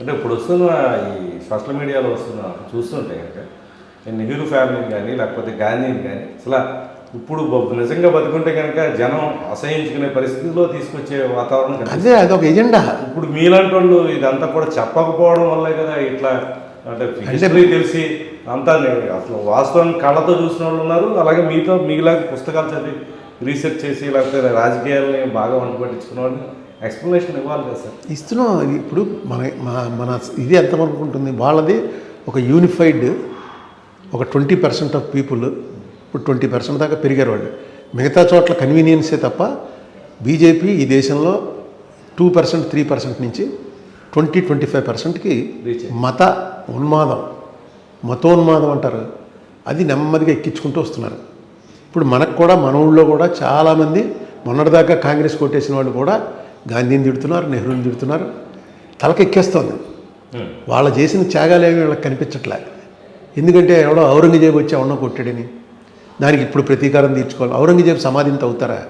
అంటే ఇప్పుడు వస్తున్న ఈ సోషల్ మీడియాలో వస్తున్న చూస్తుంటే కనుక ఈ నెహ్రూ ఫ్యామిలీని కానీ లేకపోతే గాంధీని కానీ అసలు ఇప్పుడు నిజంగా బతుకుంటే కనుక జనం అసహించుకునే పరిస్థితిలో తీసుకొచ్చే వాతావరణం కనిపిస్తుంది. అదే అదొక ఎజెండా ఇప్పుడు మీలాంటి వాళ్ళు ఇదంతా కూడా చెప్పకపోవడం వల్లే కదా ఇట్లా అంటే హిస్టరీ తెలిసి అంతా అసలు వాస్తవం కళ్ళతో చూసిన వాళ్ళు ఉన్నారు అలాగే మీతో మీలాగా పుస్తకాలు చదివి రీసెర్చ్ చేసి లేకపోతే రాజకీయాలని బాగా వంట పట్టించుకున్న వాళ్ళు ఎక్స్ప్లెనేషన్ ఇవ్వాలి కదా సార్. ఇస్తున్నాం. ఇప్పుడు మన మన ఇది ఎంతవరకు ఉంటుంది? వాళ్ళది ఒక యూనిఫైడ్ ఒక ట్వంటీ పర్సెంట్ ఆఫ్ పీపుల్ ఇప్పుడు ట్వంటీ పర్సెంట్ దాకా పెరిగారు వాళ్ళు. మిగతా చోట్ల కన్వీనియన్సే తప్ప బీజేపీ ఈ దేశంలో టూ పర్సెంట్ త్రీ పర్సెంట్ నుంచి ట్వంటీ ట్వంటీ ఫైవ్ పర్సెంట్కి మత ఉన్మాదం మతోన్మాదం అంటారు. అది నెమ్మదిగా ఎక్కించుకుంటూ వస్తున్నారు. ఇప్పుడు మనకు కూడా మన ఊళ్ళో కూడా చాలామంది మొన్నటిదాకా కాంగ్రెస్ కొట్టేసిన వాళ్ళు కూడా గాంధీని తిడుతున్నారు నెహ్రూని తిడుతున్నారు. తలకెక్కేస్తోంది. వాళ్ళు చేసిన త్యాగాలేమి వీళ్ళకి కనిపించట్లే. ఎందుకంటే ఎవడో ఔరంగజేబు వచ్చి ఎవడో కొట్టాడని. దానికి ఇప్పుడు ప్రతీకారం తీర్చుకోవాలి. ఔరంగజేబు సమాధిని తవ్వుతారా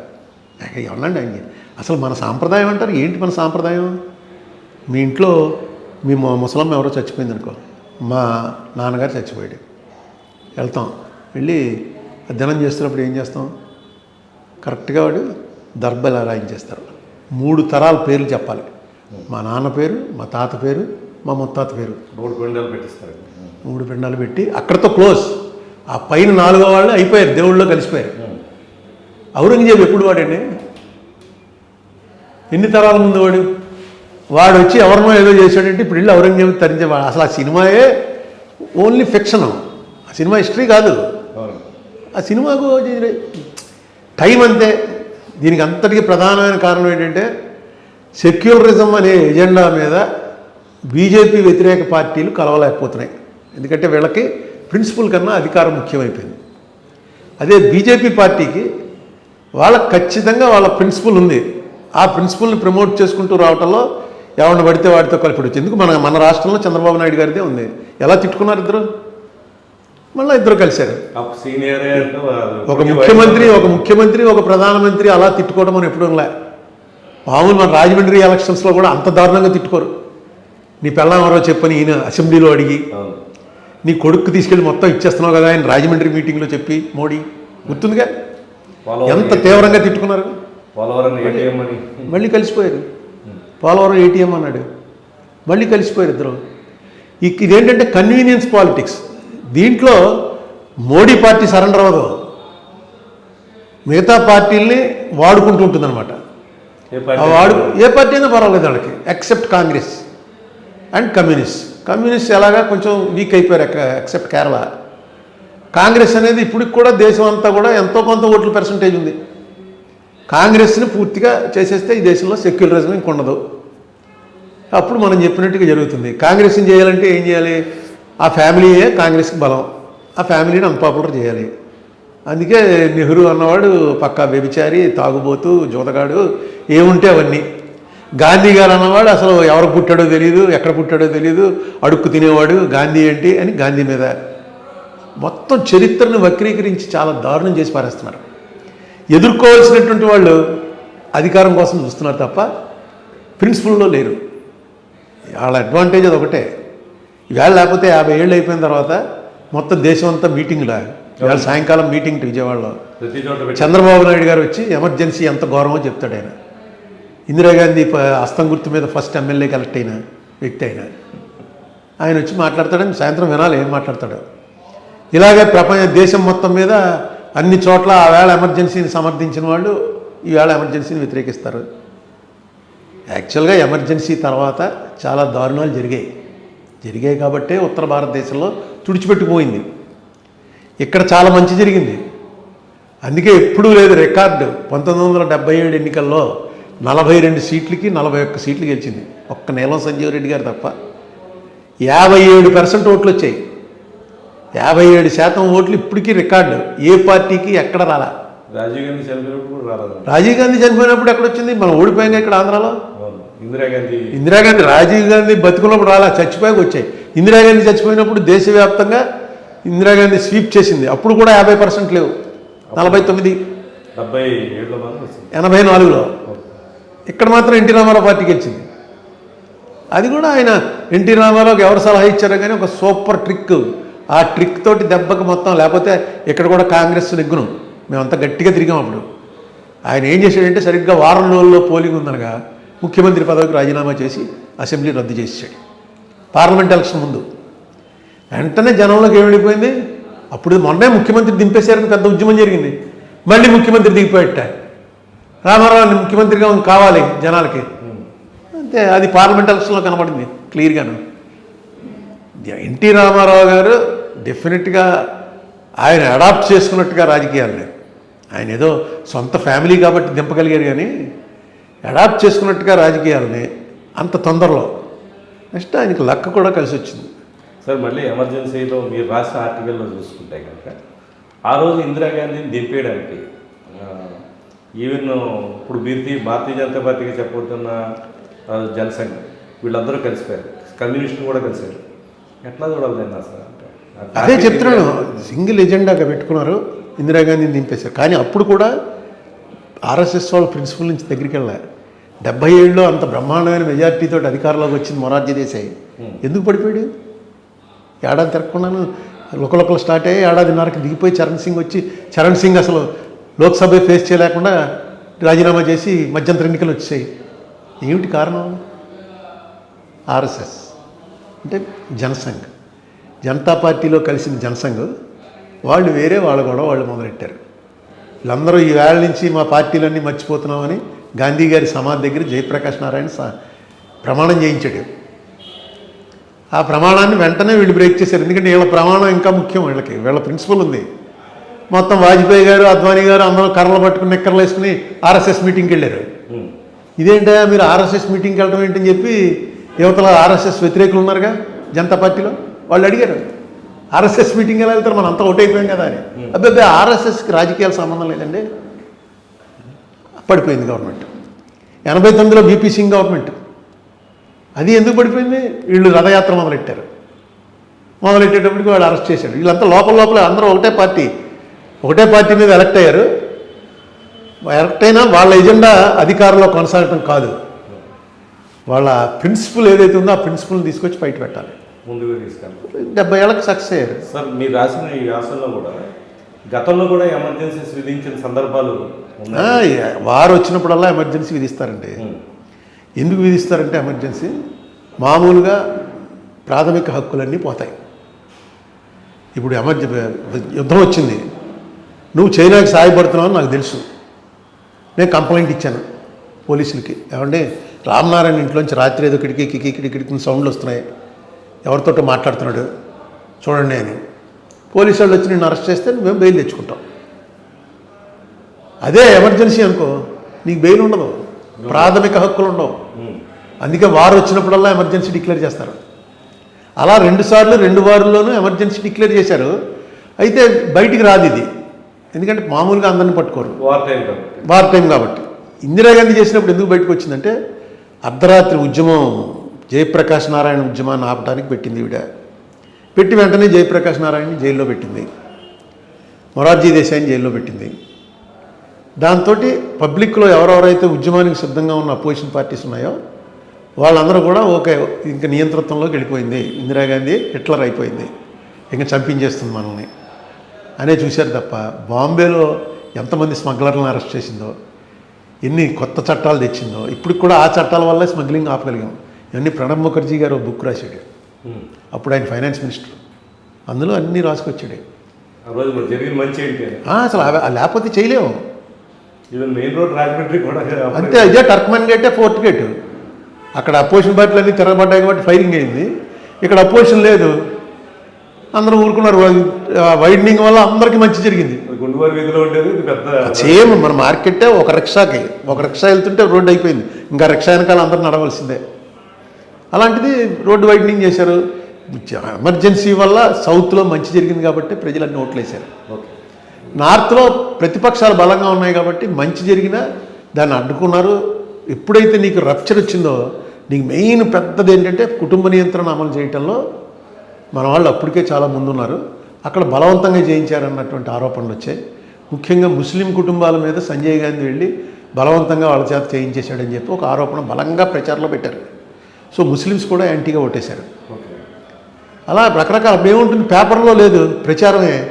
ఏమన్నాండి ఆయన? అసలు మన సాంప్రదాయం అంటారు. ఏంటి మన సాంప్రదాయం? మీ ఇంట్లో మీ ముసలమ్మ ఎవరో చచ్చిపోయింది అనుకో. మా నాన్నగారు చచ్చిపోయాడు. వెళ్తాం. వెళ్ళి దినం చేస్తున్నప్పుడు ఏం చేస్తాం? కరెక్ట్గా వాడు దర్బలు రాయించేస్తారు. మూడు తరాల పేర్లు చెప్పాలి. మా నాన్న పేరు మా తాత పేరు మా ముత్తాత పేరు. రోడ్డు పెండాలు పెట్టిస్తారు. మూడు పిండాలు పెట్టి అక్కడతో క్లోజ్. ఆ పైన నాలుగో వాళ్ళు అయిపోయారు దేవుళ్ళలో కలిసిపోయారు. ఔరంగజేబు ఎప్పుడు వాడండి? ఎన్ని తరాల ముందు వాడు? వాడు వచ్చి ఎవరినో ఏదో చేశాడంటే ఇప్పుడు వెళ్ళి ఔరంగజేబు తరించేవాడు అసలు ఆ సినిమాయే ఓన్లీ ఫిక్షన్. ఆ సినిమా హిస్టరీ కాదు. ఆ సినిమాకు టైం అంతే. దీనికి అంతటికి ప్రధానమైన కారణం ఏంటంటే సెక్యులరిజం అనే ఎజెండా మీద బీజేపీ వ్యతిరేక పార్టీలు కలవలేకపోతున్నాయి. ఎందుకంటే వీళ్ళకి ప్రిన్సిపల్ కన్నా అధికారం ముఖ్యమైపోయింది. అదే బీజేపీ పార్టీకి వాళ్ళకి ఖచ్చితంగా వాళ్ళ ప్రిన్సిపల్ ఉంది. ఆ ప్రిన్సిపల్ని ప్రమోట్ చేసుకుంటూ రావటంలో ఎవరిని పడితే వాడితో కలిపి వచ్చింది ఎందుకు మన మన రాష్ట్రంలో చంద్రబాబు నాయుడు గారిదే ఉంది. ఎలా తిట్టుకున్నారు ఇద్దరు? మళ్ళీ ఇద్దరు కలిశారు. సీనియర్ ఒక ముఖ్యమంత్రి ఒక ముఖ్యమంత్రి ఒక ప్రధానమంత్రి అలా తిట్టుకోవడం మనం ఎప్పుడూ లే. మామూలు మన రాజమండ్రి ఎలక్షన్స్లో కూడా అంత దారుణంగా తిట్టుకోరు. నీ పెళ్ళాం ఎవరో చెప్పని ఈయన అసెంబ్లీలో అడిగి నీ కొడుకు తీసుకెళ్ళి మొత్తం ఇచ్చేస్తున్నావు కదా ఆయన రాజమండ్రి మీటింగ్లో చెప్పి మోడీ గుర్తుందిగా? ఎంత తీవ్రంగా తిట్టుకున్నారు? పోలవరం ఏటీఎం అని. మళ్ళీ కలిసిపోయారు. పోలవరం ఏటీఎం అన్నాడు. మళ్ళీ కలిసిపోయారు ఇద్దరు. ఇక ఇదేంటంటే కన్వీనియన్స్ పాలిటిక్స్ దీంట్లో మోడీ పార్టీ సరెండర్ అవ్వదు. మిగతా పార్టీల్ని వాడుకుంటూ ఉంటుందన్నమాట. వాడు ఏ పార్టీ అయినా పర్వాలేదు వాళ్ళకి except Congress and communist communist ఎలాగా కొంచెం వీక్ అయిపోయారు ఎక్సెప్ట్ కేరళ. కాంగ్రెస్ అనేది ఇప్పటికి కూడా దేశం అంతా కూడా ఎంతో కొంత ఓట్ల పర్సంటేజ్ ఉంది. కాంగ్రెస్ని పూర్తిగా చేసేస్తే ఈ దేశంలో సెక్యులరిజం ఇంక ఉండదు అప్పుడు మనం చెప్పినట్టుగా జరుగుతుంది. కాంగ్రెస్ని చేయాలంటే ఏం చేయాలి? ఆ ఫ్యామిలీయే కాంగ్రెస్కి బలం. ఆ ఫ్యామిలీని అన్పాపులర్ చేయాలి. అందుకే నెహ్రూ అన్నవాడు పక్కా వ్యభిచారి తాగుబోతు జోతగాడు ఏముంటే అవన్నీ. గాంధీ గారు అన్నవాడు అసలు ఎవరు పుట్టాడో తెలియదు ఎక్కడ పుట్టాడో తెలియదు అడుక్కు తినేవాడు గాంధీ ఏంటి అని గాంధీ మీద మొత్తం చరిత్రను వక్రీకరించి చాలా దారుణం చేసి పారేస్తున్నారు. ఎదుర్కోవాల్సినటువంటి వాళ్ళు అధికారం కోసం చూస్తున్నారు తప్ప ప్రిన్సిపల్లో లేరు. వాళ్ళ అడ్వాంటేజ్ అది ఒకటే ఇవాళ లేకపోతే యాభై ఏళ్ళు అయిపోయిన తర్వాత మొత్తం దేశం అంతా మీటింగ్లా ఇవాళ సాయంకాలం మీటింగ్ విజయవాడలో. చంద్రబాబు నాయుడు గారు వచ్చి ఎమర్జెన్సీ ఎంత ఘోరమో చెప్తాడు ఆయన. ఇందిరాగాంధీ హస్తం గుర్తు మీద ఫస్ట్ ఎమ్మెల్యే కలెక్ట్ అయిన వ్యక్తి ఆయన. ఆయన వచ్చి మాట్లాడతాడని సాయంత్రం వినాలి ఏం మాట్లాడతాడు. ఇలాగే ప్రపంచ దేశం మొత్తం మీద అన్ని చోట్ల ఆ వేళ ఎమర్జెన్సీని సమర్థించిన వాళ్ళు ఈవేళ ఎమర్జెన్సీని వ్యతిరేకిస్తారు. యాక్చువల్గా ఎమర్జెన్సీ తర్వాత చాలా దారుణాలు జరిగాయి. జరిగాయి కాబట్టే ఉత్తర భారతదేశంలో తుడిచిపెట్టిపోయింది ఇక్కడ చాలా మంచి జరిగింది. అందుకే ఎప్పుడూ లేదు రికార్డు. పంతొమ్మిది వందల డెబ్బై ఏడు ఎన్నికల్లో నలభై రెండు సీట్లకి నలభై ఒక్క సీట్లు గెలిచింది. ఒక్క నీలం సంజీవ్ రెడ్డి గారు తప్ప. యాభై ఏడు పర్సెంట్ ఓట్లు వచ్చాయి. యాభై ఏడు శాతం ఓట్లు ఇప్పటికీ రికార్డు. ఏ పార్టీకి ఎక్కడ రాలా? రాజీవ్ గాంధీ చనిపోయినప్పుడు రాజీవ్ గాంధీ చనిపోయినప్పుడు ఎక్కడ వచ్చింది? మనం ఓడిపోయాం ఇక్కడ ఆంధ్రాలో. ఇందిరాగాంధీ. ఇందిరాగాంధీ రాజీవ్ గాంధీ బతుకున్నప్పుడు రాలా చచ్చిపోయాక వచ్చాయి. ఇందిరాగాంధీ చచ్చిపోయినప్పుడు దేశవ్యాప్తంగా ఇందిరాగాంధీ స్వీప్ చేసింది. అప్పుడు కూడా యాభై పర్సెంట్ లేవు. నలభై తొమ్మిది. డెబ్బై వచ్చింది. ఎనభై నాలుగులో. ఇక్కడ మాత్రం ఎన్టీ రామారావు పార్టీ గెలిచింది. అది కూడా ఆయన ఎన్టీ రామారావుకి ఎవరు సలహా ఇచ్చారో కానీ ఒక సూపర్ ట్రిక్. ఆ ట్రిక్ తోటి దెబ్బకి మొత్తం లేకపోతే ఇక్కడ కూడా కాంగ్రెస్ నెగ్గును. మేమంతా గట్టిగా తిరిగాం అప్పుడు. ఆయన ఏం చేశాడంటే సరిగ్గా వారం రోజుల్లో పోలింగ్ ఉందనగా ముఖ్యమంత్రి పదవికి రాజీనామా చేసి అసెంబ్లీ రద్దు చేసేసాడు పార్లమెంట్ ఎలక్షన్ ముందు. వెంటనే జనంలోకి ఏమిడిపోయింది అప్పుడు మొన్నే ముఖ్యమంత్రి దింపేశారని పెద్ద ఉద్యమం జరిగింది. మళ్ళీ ముఖ్యమంత్రి దిగిపోయట. రామారావుని ముఖ్యమంత్రిగా కావాలి జనాలకి. అంతే అది పార్లమెంట్ ఎలక్షన్లో కనబడింది క్లియర్గాను. ఎన్టీ రామారావు గారు డెఫినెట్గా ఆయన అడాప్ట్ చేసుకున్నట్టుగా రాజకీయాలని ఆయన ఏదో సొంత ఫ్యామిలీ కాబట్టి దింపగలిగారు కానీ అడాప్ట్ చేసుకున్నట్టుగా రాజకీయాలని అంత తొందరలో. నెక్స్ట్ ఆయనకి లక్క కూడా కలిసి వచ్చింది. సార్ మళ్ళీ ఎమర్జెన్సీలో మీరు రాసిన ఆర్టికల్లో చూసుకుంటే కనుక ఆ రోజు ఇందిరాగాంధీని దింపేయడానికి ఈవెన్ ఇప్పుడు బీర్తీ భారతీయ జనతా పార్టీగా చెప్పబడుతున్న ఆ, జనసంఘ్ వీళ్ళందరూ కలిసిపోయారు. కమ్యూనిస్టులు కూడా కలిసారు ఎట్లా చూడాలి అసలు? అదే చెప్తున్నాను. సింగిల్ ఎజెండాగా పెట్టుకున్నారు ఇందిరాగాంధీని దింపేశారు. కానీ అప్పుడు కూడా ఆర్ఎస్ఎస్ వాళ్ళ ప్రిన్సిపల్ నుంచి దగ్గరికి వెళ్ళా. డెబ్బై ఏళ్ళలో అంత బ్రహ్మాండమైన మెజార్టీతో అధికారంలోకి వచ్చింది మొరార్జీ దేశాయ్. ఎందుకు పడిపోయాడు? ఏడాది తిరగకుండాను లోకలోకలు స్టార్ట్ అయ్యి ఏడాదిన్నరకి దిగిపోయి చరణ్ సింగ్ వచ్చి చరణ్ సింగ్ అసలు లోక్సభ ఫేస్ చేయలేకుండా రాజీనామా చేసి మధ్యంతర ఎన్నికలు వచ్చాయి. ఏమిటి కారణం? ఆర్ఎస్ఎస్. అంటే జనసంఘ్. జనతా పార్టీలో కలిసిన జనసంఘ్ వాళ్ళు వేరే వాళ్ళు కూడా వాళ్ళు మొదలెట్టారు. వీళ్ళందరూ ఈ వేళ నుంచి మా పార్టీలన్నీ మర్చిపోతున్నామని గాంధీ గారి సమాధి దగ్గర జయప్రకాష్ నారాయణ ప్రమాణం చేయించాడు. ఆ ప్రమాణాన్ని వెంటనే వీళ్ళు బ్రేక్ చేశారు. ఎందుకంటే వీళ్ళ ప్రమాణం ఇంకా ముఖ్యం వీళ్ళకి వీళ్ళ ప్రిన్సిపల్ ఉంది. మొత్తం వాజ్పేయి గారు అద్వానీ గారు అందరూ కర్రలు పట్టుకుని నిక్కర్లు వేసుకుని ఆర్ఎస్ఎస్ మీటింగ్కి వెళ్ళారు. ఇదేంటా మీరు ఆర్ఎస్ఎస్ మీటింగ్కి వెళ్ళడం ఏంటని చెప్పి యువతల ఆర్ఎస్ఎస్ వ్యతిరేకులు ఉన్నారుగా జనతా పార్టీలో? వాళ్ళు అడిగారు. ఆర్ఎస్ఎస్ మీటింగ్ ఎలా వెళ్తారు? మనం అంతా ఒకటైపోయాం కదా అని. అబ్బాయి ఆర్ఎస్ఎస్కి రాజకీయాల సంబంధం లేదండి. పడిపోయింది గవర్నమెంట్. ఎనభై తొమ్మిదిలో బీపీ సింగ్ గవర్నమెంట్. అది ఎందుకు పడిపోయింది? వీళ్ళు రథయాత్ర మొదలెట్టారు. మొదలెట్టేటప్పటికి వాడు అరెస్ట్ చేశాడు వీళ్ళంతా లోపల లోపల అందరూ ఒకటే పార్టీ. ఒకటే పార్టీ మీద ఎలక్ట్ అయ్యారు. ఎలక్ట్ అయినా వాళ్ళ ఎజెండా అధికారంలో కొనసాగటం కాదు. వాళ్ళ ప్రిన్సిపల్ ఏదైతే ఉందో ఆ ప్రిన్సిపల్ని తీసుకొచ్చి బయట పెట్టాలి. ముందుగా తీసుకెళ్ళాలి డెబ్బై ఏళ్ళకి సక్సెస్ అయ్యారు సార్ మీరు రాసిన ఈ వ్యాసంలో కూడా గతంలో కూడా ఎమర్జెన్సీస్ విధించిన సందర్భాలు వారు వచ్చినప్పుడల్లా ఎమర్జెన్సీ విధిస్తారండి. ఎందుకు విధిస్తారంటే ఎమర్జెన్సీ మామూలుగా ప్రాథమిక హక్కులన్నీ పోతాయి ఇప్పుడు ఎమర్జె యుద్ధం వచ్చింది నువ్వు చైనాకి సహాయపడుతున్నావు అని నాకు తెలుసు నేను కంప్లైంట్ ఇచ్చాను పోలీసులకి ఏమంటే రామనారాయణ ఇంట్లోంచి రాత్రి ఏదో కిటికీ కికి కిటికి సౌండ్లు వస్తున్నాయి ఎవరితోటో మాట్లాడుతున్నాడు. చూడండి అని పోలీసు వాళ్ళు వచ్చి నిన్ను అరెస్ట్ చేస్తే మేము బెయిల్ తెచ్చుకుంటాం అదే ఎమర్జెన్సీ అనుకో. నీకు బెయిల్ ఉండదు. ప్రాథమిక హక్కులు ఉండవు. అందుకే వారు వచ్చినప్పుడల్లా ఎమర్జెన్సీ డిక్లేర్ చేస్తారు. అలా రెండు సార్లు రెండు వారుల్లోనూ ఎమర్జెన్సీ డిక్లేర్ చేశారు. అయితే బయటికి రాదు ఇది. ఎందుకంటే మామూలుగా అందరిని పట్టుకోరు. వార్ టైం కాబట్టి. వార్ టైం కాబట్టి. ఇందిరాగాంధీ చేసినప్పుడు ఎందుకు బయటకు వచ్చిందంటే అర్ధరాత్రి ఉద్యమం. జయప్రకాష్ నారాయణ ఉద్యమాన్ని ఆపడానికి పెట్టింది ఈవిడ. పెట్టి వెంటనే జయప్రకాష్ నారాయణని జైల్లో పెట్టింది. మొరార్జీ దేశాయిని జైల్లో పెట్టింది. దాంతో పబ్లిక్లో ఎవరెవరైతే ఉద్యమానికి సిద్ధంగా ఉన్న అపోజిషన్ పార్టీస్ ఉన్నాయో వాళ్ళందరూ కూడా ఓకే ఇంకా నియంతృత్వంలోకి వెళ్ళిపోయింది. ఇందిరాగాంధీ హిట్లర్ అయిపోయింది. ఇంకా చంపించేస్తుంది మనల్ని. అనే చూశారు తప్ప బాంబేలో ఎంతమంది స్మగ్లర్లను అరెస్ట్ చేసిందో ఎన్ని కొత్త చట్టాలు తెచ్చిందో ఇప్పుడు కూడా ఆ చట్టాల వల్ల స్మగ్లింగ్ ఆపగలిగాం. ఇవన్నీ ప్రణబ్ ముఖర్జీ గారు బుక్ రాశాడు. అప్పుడు ఆయన ఫైనాన్స్ మినిస్టర్. అందులో అన్నీ రాసుకొచ్చాడు. అసలు లేకపోతే చేయలేము. మెయిన్ రోడ్ రాజమండ్రి కూడా అంతే ఇదే టర్క్మన్ గేటే ఫోర్త్ గేట్. అక్కడ అపోజిషన్ పార్టీలు అన్నీ తిరగబడ్డాయి కాబట్టి ఫైరింగ్ అయింది. ఇక్కడ అపోజిషన్ లేదు. అందరూ ఊరుకున్నారు. వైడనింగ్ వల్ల అందరికీ మంచి జరిగింది. సేమ్ మన మార్కెటే ఒక రిక్షాకి. ఒక రిక్షా వెళ్తుంటే రోడ్డు అయిపోయింది. ఇంకా రిక్షా వెనకాల అందరూ నడవలసిందే. అలాంటిది రోడ్డు వైడనింగ్ చేశారు. ఎమర్జెన్సీ వల్ల సౌత్లో మంచి జరిగింది కాబట్టి ప్రజలన్నీ ఓట్లేశారు. ఓకే. నార్త్లో ప్రతిపక్షాలు బలంగా ఉన్నాయి కాబట్టి మంచి జరిగినా దాన్ని అడ్డుకున్నారు. ఎప్పుడైతే నీకు రప్చర్ వచ్చిందో నీకు మెయిన్ పెద్దది ఏంటంటే కుటుంబ నియంత్రణ అమలు చేయటంలో మన వాళ్ళు అప్పటికే చాలా ముందున్నారు. అక్కడ బలవంతంగా చేయించారన్నటువంటి ఆరోపణలు వచ్చాయి. ముఖ్యంగా ముస్లిం కుటుంబాల మీద సంజయ్ గాంధీ వెళ్ళి బలవంతంగా వాళ్ళ చేత చేయించేశాడని చెప్పి ఒక ఆరోపణ బలంగా ప్రచారంలో పెట్టారు. సో ముస్లిమ్స్ కూడా యాంటీగా ఓటేశారు. అలా రకరకాల ఏముంటుంది? పేపర్లో లేదు ప్రచారమే.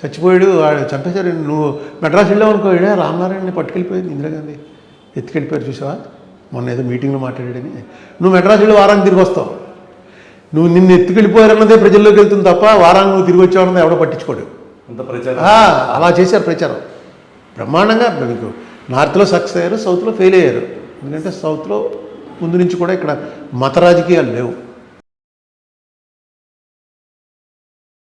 చచ్చిపోయాడు వాడు చంపేశారు నువ్వు మెడ్రాస్ వెళ్ళావు అనుకో ఇడే రామనారాయణని పట్టుకెళ్ళిపోయింది ఇందిరాగాంధీ. ఎత్తుకెళ్ళిపోయారు చూసావా? మొన్న ఏదో మీటింగ్లో మాట్లాడాడని. నువ్వు మెడ్రాస్ వెళ్ళి వారానికి తిరిగి వస్తావు. నువ్వు నిన్ను ఎత్తుకెళ్ళిపోయారన్నదే ప్రజల్లోకి వెళ్తుంది తప్ప వారానికి నువ్వు తిరిగి వచ్చావన్నది ఎవడో పట్టించుకోడు. అలా చేశారు ప్రచారం. బ్రహ్మాండంగా మీకు నార్త్లో సక్సెస్ అయ్యారు సౌత్లో ఫెయిల్ అయ్యారు. ఎందుకంటే సౌత్లో ముందు నుంచి కూడా ఇక్కడ మత రాజకీయాలు లేవు.